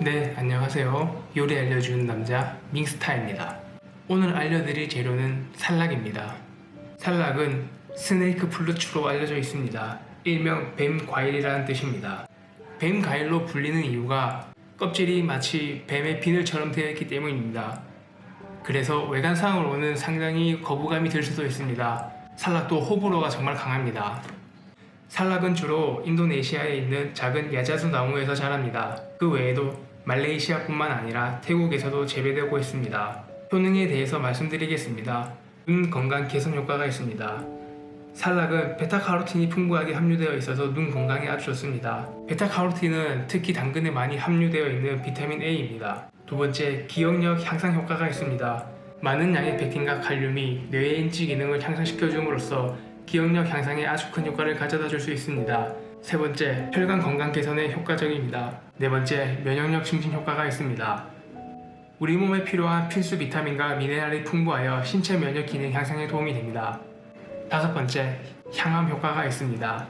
네, 안녕하세요. 요리 알려주는 남자 밍스타입니다. 오늘 알려드릴 재료는 살락입니다. 살락은 스네이크 플루츠로 알려져 있습니다. 일명 뱀 과일이라는 뜻입니다. 뱀 과일로 불리는 이유가 껍질이 마치 뱀의 비늘처럼 되어 있기 때문입니다. 그래서 외관상으로는 상당히 거부감이 들 수도 있습니다. 살락도 호불호가 정말 강합니다. 살락은 주로 인도네시아에 있는 작은 야자수 나무에서 자랍니다. 그 외에도 말레이시아뿐만 아니라 태국에서도 재배되고 있습니다. 효능에 대해서 말씀드리겠습니다. 눈 건강 개선 효과가 있습니다. 살락은 베타카로틴이 풍부하게 함유되어 있어서 눈 건강에 아주 좋습니다. 베타카로틴은 특히 당근에 많이 함유되어 있는 비타민 A입니다. 두 번째, 기억력 향상 효과가 있습니다. 많은 양의 백틴과 칼륨이 뇌의 인지 기능을 향상시켜 줌으로써 기억력 향상에 아주 큰 효과를 가져다 줄 수 있습니다. 세 번째, 혈관 건강 개선에 효과적입니다. 네 번째, 면역력 증진 효과가 있습니다. 우리 몸에 필요한 필수 비타민과 미네랄이 풍부하여 신체 면역 기능 향상에 도움이 됩니다. 다섯 번째, 향암 효과가 있습니다.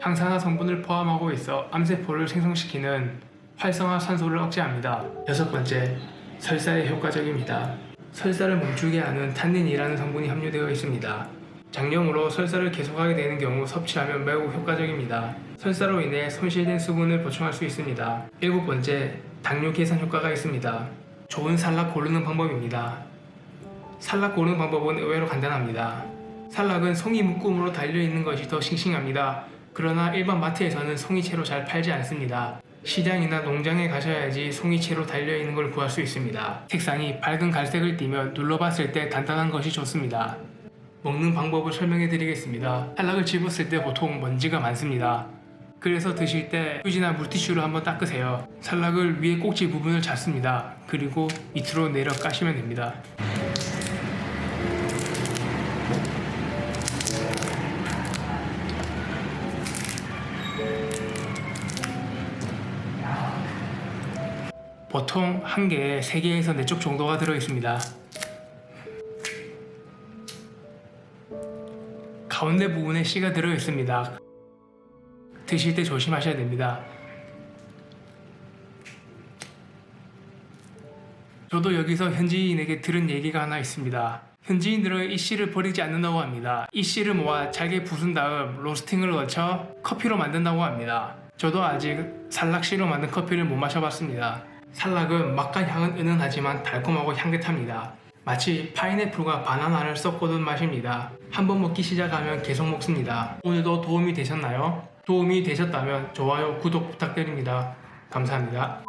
항산화 성분을 포함하고 있어 암세포를 생성시키는 활성화 산소를 억제합니다. 여섯 번째, 설사에 효과적입니다. 설사를 멈추게 하는 탄닌이라는 성분이 함유되어 있습니다. 장염으로 설사를 계속하게 되는 경우 섭취하면 매우 효과적입니다. 설사로 인해 손실된 수분을 보충할 수 있습니다. 일곱 번째, 당뇨 개선 효과가 있습니다. 좋은 살락 고르는 방법입니다. 살락 고르는 방법은 의외로 간단합니다. 살락은 송이 묶음으로 달려있는 것이 더 싱싱합니다. 그러나 일반 마트에서는 송이채로 잘 팔지 않습니다. 시장이나 농장에 가셔야지 송이채로 달려있는 걸 구할 수 있습니다. 색상이 밝은 갈색을 띠면 눌러봤을 때 단단한 것이 좋습니다. 먹는 방법을 설명해 드리겠습니다. 살락을 집었을 때 보통 먼지가 많습니다. 그래서 드실 때 휴지나 물티슈로 한번 닦으세요. 살락을 위에 꼭지 부분을 잡습니다. 그리고 밑으로 내려 까시면 됩니다. 보통 한 개에 3개에서 4쪽 정도가 들어 있습니다. 가운데 부분에 씨가 들어 있습니다. 드실 때 조심하셔야 됩니다. 저도 여기서 현지인에게 들은 얘기가 하나 있습니다. 현지인들은 이 씨를 버리지 않는다고 합니다. 이 씨를 모아 잘게 부순 다음 로스팅을 거쳐 커피로 만든다고 합니다. 저도 아직 살락씨로 만든 커피를 못 마셔봤습니다. 살락은 맛과 향은 은은하지만 달콤하고 향긋합니다. 마치 파인애플과 바나나를 섞어둔 맛입니다. 한번 먹기 시작하면 계속 먹습니다. 오늘도 도움이 되셨나요? 도움이 되셨다면 좋아요, 구독 부탁드립니다. 감사합니다.